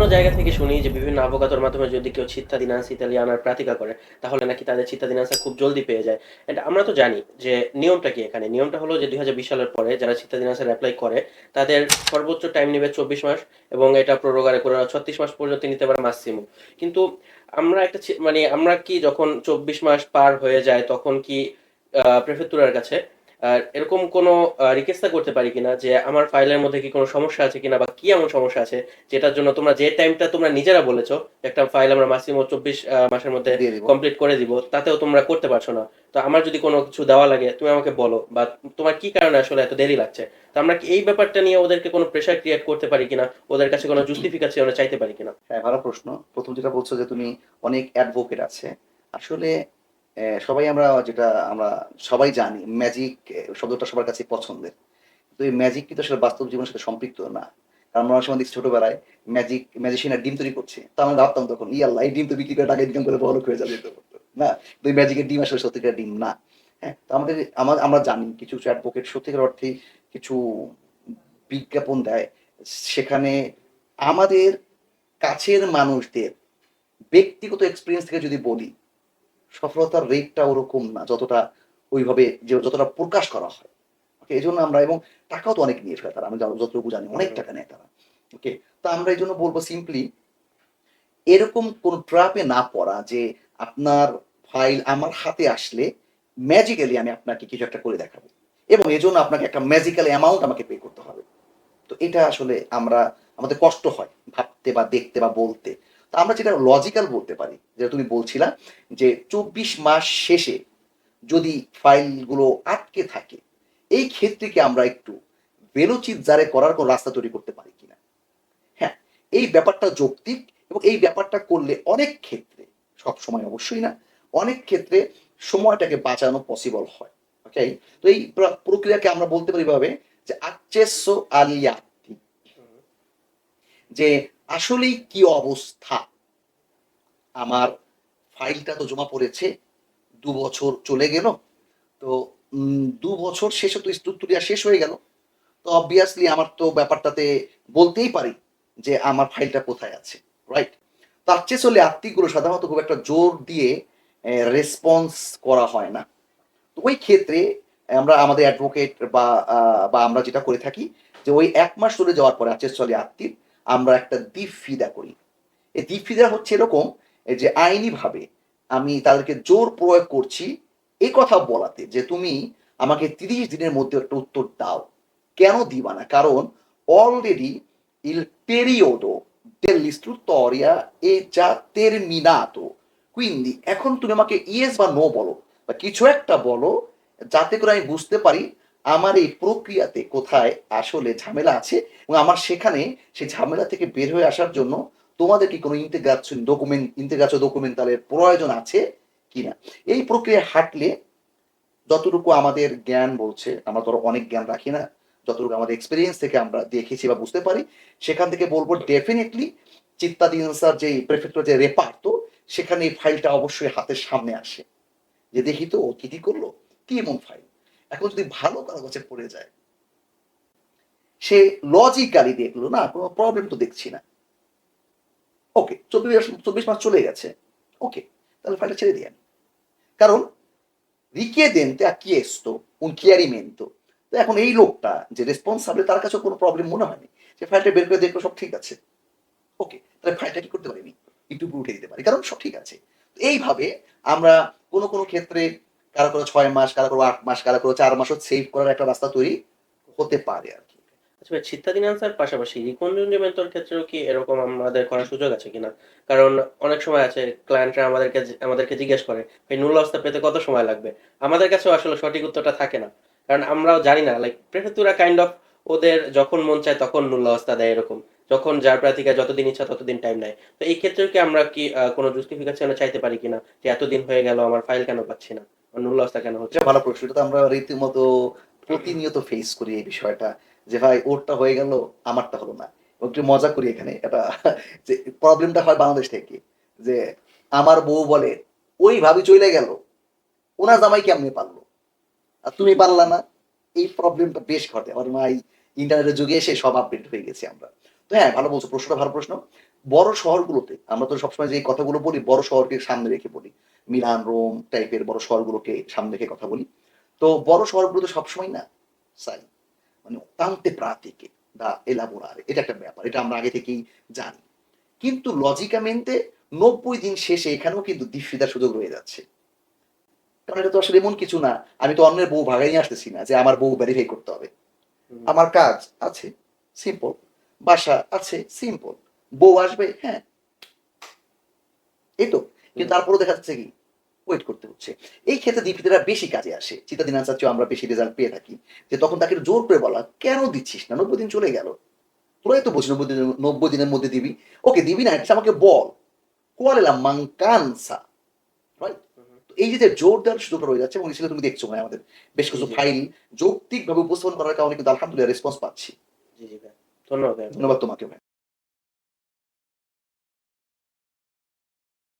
বিভিন্ন জায়গা থেকে শুনি যে বিভিন্ন আবগাতর মাধ্যমে যদি কেউ চিত্তাদিনাস ইতালিয়ানার প্রাতিকা করে, তাহলে নাকি তাদের চিত্তাদিনাসা খুব জলদি পেয়ে যায়। And আমরা তো জানি যে নিয়মটা কি এখানে? নিয়মটা হলো যে দুই হাজার বিশ সালের পরে যারা চিত্তাদিনাসের অ্যাপ্লাই করে, তাদের সর্বোচ্চ টাইম নেবে চব্বিশ মাস এবং এটা প্রোরোগারে করে ছত্রিশ মাস পর্যন্ত নিতে পারে ম্যাক্সিমাম কিন্তু আমরা একটা মানে আমরা কি যখন চব্বিশ মাস পার হয়ে যায়, তখন কি প্রেফেক্টুরার কাছে এরকম কোনো রিকোয়েস্ট করতে পারি কিনা যে আমার ফাইলের মধ্যে কি কোনো সমস্যা আছে কিনা বা কি এমন সমস্যা আছে যেটার জন্য তোমরা যে টাইমটা তোমরা নিজেরা বলেছ একটা ফাইল আমরা ম্যাক্সিমাম চব্বিশ মাসের মধ্যে কমপ্লিট করে দিব তাতেও তোমরা করতে পারছ না। তো আমার যদি কোনো কিছু দেওয়া লাগে তুমি আমাকে বলো বা তোমার কি কারণে আসলে এত দেরি লাগছে? তো আমরা কি এই ব্যাপারটা নিয়ে ওদেরকে কোনো প্রেশার ক্রিয়েট করতে পারি কিনা? ওদের কাছে কোনো জুস্টিফিকেশন চাইতে পারি কিনা? হ্যাঁ ভালো প্রশ্ন। প্রথম যেটা বলছো যে তুমি অনেক অ্যাডভোকেট আছে। আসলে সবাই আমরা যেটা আমরা সবাই জানি ম্যাজিক শব্দটা সবার কাছে পছন্দের। তো এই ম্যাজিক কিন্তু আসলে বাস্তব জীবনের সাথে সম্পৃক্ত না। কারণ আমরা সময় দেখছি ছোটবেলায় ম্যাজিক ম্যাজিশিয়ানের ডিম তৈরি করছে। তো আমরা ভাবতাম তখন, ইয়াল্লা, এই ডিম তো বিক্রি করে টাকা ইনকাম করে বড় হয়ে যাবে না তো ম্যাজিকের ডিম আসলে সত্যিকার ডিম না। হ্যাঁ তো আমাদের আমার- জানি কিছু কিছু অ্যাডভোকেট সত্যিকার অর্থে কিছু বিজ্ঞাপন দেয়। সেখানে আমাদের কাছের মানুষদের ব্যক্তিগত এক্সপিরিয়েন্স থেকে যদি বলি সফলতার রেটটা ওরকম না যতটা ওইভাবে যে যতটা প্রকাশ করা হয়। ওকে এই জন্য আমরা এবং টাকাও তো অনেক নিয়ে ফেলে তারা আমি যতটুকু জানি অনেক টাকা নেয় তারা। ওকে তো আমরা এই জন্য বলব সিম্পলি এরকম কোন ট্রাপে না পড়া যে আপনার ফাইল আমার হাতে আসলে ম্যাজিক্যালি আমি আপনাকে কিছু একটা করে দেখাবো। এবং এই জন্য আপনাকে একটা ম্যাজিক্যাল অ্যামাউন্ট আমাকে পে করতে হবে। তো এটা আসলে আমরা আমাদের কষ্ট হয় ভাবতে বা দেখতে বা বলতে। তো আমরা যেটা লজিক্যাল বলতে পারি, যেটা তুমি বলছিলা যে চব্বিশ মাস শেষে যদি ফাইলগুলো আটকে থাকে, এই ক্ষেত্রে কি আমরা একটু বেলোচিত জারে করার কোনো রাস্তা তৈরি করতে পারি কিনা? হ্যাঁ এই ব্যাপারটা যৌক্তিক এবং এই ব্যাপারটা করলে অনেক ক্ষেত্রে, সব সময় অবশ্যই না, অনেক ক্ষেত্রে সময়টাকে বাঁচানো পসিবল হয় ওকে তো এই প্রক্রিয়াকে আমরা বলতে পারি ভাবে যে আচ্ছেসো আলিয়াতি, যে আসলেই কি অবস্থা? আমার ফাইলটা তো জমা পড়েছে, দু বছর চলে গেল। তো দু বছর শেষে তো স্টুতুরিয়া শেষ হয়ে গেল। তো অবভিয়াসলি আমার তো ব্যাপারটাতে বলতেই পারি যে আমার ফাইলটা কোথায় আছে রাইট তার চেয়ে চলে আত্মিকগুলো সাধারণত খুব একটা জোর দিয়ে রেসপন্স করা হয় না। তো ওই ক্ষেত্রে আমরা আমাদের অ্যাডভোকেট বা বা আমরা যেটা করে থাকি যে ওই এক মাস চলে যাওয়ার পরে আচের চলে আত্মীর আমরা একটা দ্বীপ ফিদা করি। এই দ্বীপ ফিদা হচ্ছে এরকম যে আইনিভাবে আমি তাদেরকে জোর প্রয়োগ করছি এই কথা বলাতে যে তুমি আমাকে তিরিশ দিনের মধ্যে একটা উত্তর দাও। কেন দিবা না? কারণ already il periodo dell'istruttoria è già terminato quindi, এখন তুমি আমাকে ইয়েস বা নো বলো, বা কিছু একটা বলো, যাতে করে আমি বুঝতে পারি আমার এই প্রক্রিয়াতে কোথায় আসলে ঝামেলা আছে এবং আমার সেখানে সেই ঝামেলা থেকে বের হয়ে আসার জন্য তোমাদের কি কোনো ইন্টিগ্রাশন ডকুমেন্ট ইন্টিগ্রাশন ডকুমেন্টালের প্রয়োজন আছে কিনা? এই প্রক্রিয়া হাঁটলে যতটুকু আমাদের জ্ঞান বলছে, আমরা ধরো অনেক জ্ঞান রাখি না, যতটুকু আমাদের এক্সপিরিয়েন্স থেকে আমরা দেখেছি বা বুঝতে পারি, সেখান থেকে বলব ডেফিনেটলি চিত্তাদিনসার যে প্রেফেক্টর যে রেপার্টো সেখানে এই ফাইলটা অবশ্যই হাতের সামনে আসে। যে দেখি তো ও কি করল? কি এমন ফাইল এখন যদি ভালো কাগজে পড়ে যায়, সে লজিক্যালি দেখল, না, কোনো প্রবলেম তো দেখছি না। ওকে চব্বিশ চব্বিশ মাস চলে গেছে। ওকে তাহলে ফাইলটা ছেড়ে দিয়ে কারণ richiedente ha chiesto un chiarimento তো এখন এই লোকটা, যে রেসপন্সাবল তার কাছে কোনো প্রবলেম মনে হয়নি। যে ফাইলটা বের করে দেখল, সব ঠিক আছে। ওকে তাহলে ফাইলটা কি করতে পারিনি? একটু উঠে দিতে পারি, কারণ সব ঠিক আছে। এইভাবে আমরা কোনো কোনো ক্ষেত্রে কারও কারও ছয় মাস, কারও কারও আট মাস, কারও কারও চার মাসও সেভ করার একটা রাস্তা তৈরি হতে পারে আর কি। আচ্ছা ভাই চিত্তাদিনাসার পাশাপাশি ক্ষেত্রেও কি এরকম আমাদের করার সুযোগ আছে কিনা? কারণ অনেক সময় আছে ক্লায়েন্টরা আমাদেরকে আমাদেরকে জিজ্ঞেস করে, ভাই নুল অবস্থা পেতে কত সময় লাগবে? আমাদের কাছেও আসলে সঠিক উত্তরটা থাকে না। কারণ আমরাও জানি না লাইক প্রেফেক্টুরা কাইন্ড অফ ওদের যখন মন চায় তখন নুল অবস্থা দেয় এরকম। যখন যার প্রার্থীকে যতদিন ইচ্ছা ততদিন টাইম নেয়। তো এই ক্ষেত্রেও কি আমরা কি কোনো জুস্টিফিকেশনে চাইতে পারি কিনা? যে এতদিন হয়ে গেল, আমার ফাইল কেন পাচ্ছি না? নুল কেন হচ্ছে? ভালো প্রশ্ন। এটা আমরা রীতিমতো প্রতিনিয়ত ফেস করি এই বিষয়টা। যে ভাই, ওরটা হয়ে গেল, আমারটা হলো না। একটু মজা করি এখানে। এটা যে প্রবলেমটা হয় বাংলাদেশ থেকে। যে আমার বউ বলে, ওই ভাবি চলে গেল, ওনার জামাই কেমনে পারল? আর তুমি পারলা না। এই প্রবলেমটা বেশ ঘটে। আমার মা ইন্টারনেটের যুগে এসে সব আপডেট হয়ে গেছে আমরা। তো হ্যাঁ ভালো বলছো প্রশ্নটা ভালো প্রশ্ন। বড় শহরগুলোতে আমরা তো সবসময় যে কথাগুলো বলি বড় শহরকে সামনে রেখে বলি। মিলান রোম টাইপের বড় শহরগুলোকে সামনে রেখে কথা বলি। তো বড় শহরগুলোতে সবসময় না সাই মানে তান্তে প্রাতিকে দা এলাবোরারে এটা একটা ব্যাপার এটা আমরা আগে থেকেই জানি। কিন্তু লজিকামেন্টে নব্বই দিন শেষে এখানেও কিন্তু দীক্ষিতার সুযোগ রয়ে যাচ্ছে। কারণ এটা তো আসলে এমন কিছু না আমি তো অন্যের বউ ভাগাই আসতেছি না যে আমার বউ ভেরিফাই করতে হবে। আমার কাজ আছে সিম্পল বাসা আছে সিম্পল বউ আসবে হ্যাঁ। এই তো। কিন্তু তারপরেও দেখা যাচ্ছে কি? ওয়েট করতে হচ্ছে। এই ক্ষেত্রে দীপিতারা বেশি কাজে আসে। চিতাদিন চেয়েও আমরা বেশি রেজাল্ট পেয়ে থাকি। যে তখন তাকে জোর করে বলা কেন দিচ্ছিস না? নব্বই দিন চলে গেল। তোরাই তো বলছি নব্বই দিন নব্বই দিনের মধ্যে দিবি। ওকে দিবি না এটা আমাকে বল। কোয়ালেলা রাইট হুম। এই যে জোর দেওয়ার সুযোগটা রয়ে যাচ্ছে এবং সেটা তুমি দেখছ মানে আমাদের। বেশ কিছু। ফাইল যৌক্তিকভাবে উপস্থাপন করার কারণে কিন্তু আলহামদুলিল্লাহ রেসপন্স পাচ্ছি। জি জি ভাই ধন্যবাদ ভাই ধন্যবাদ তোমাকে ভাই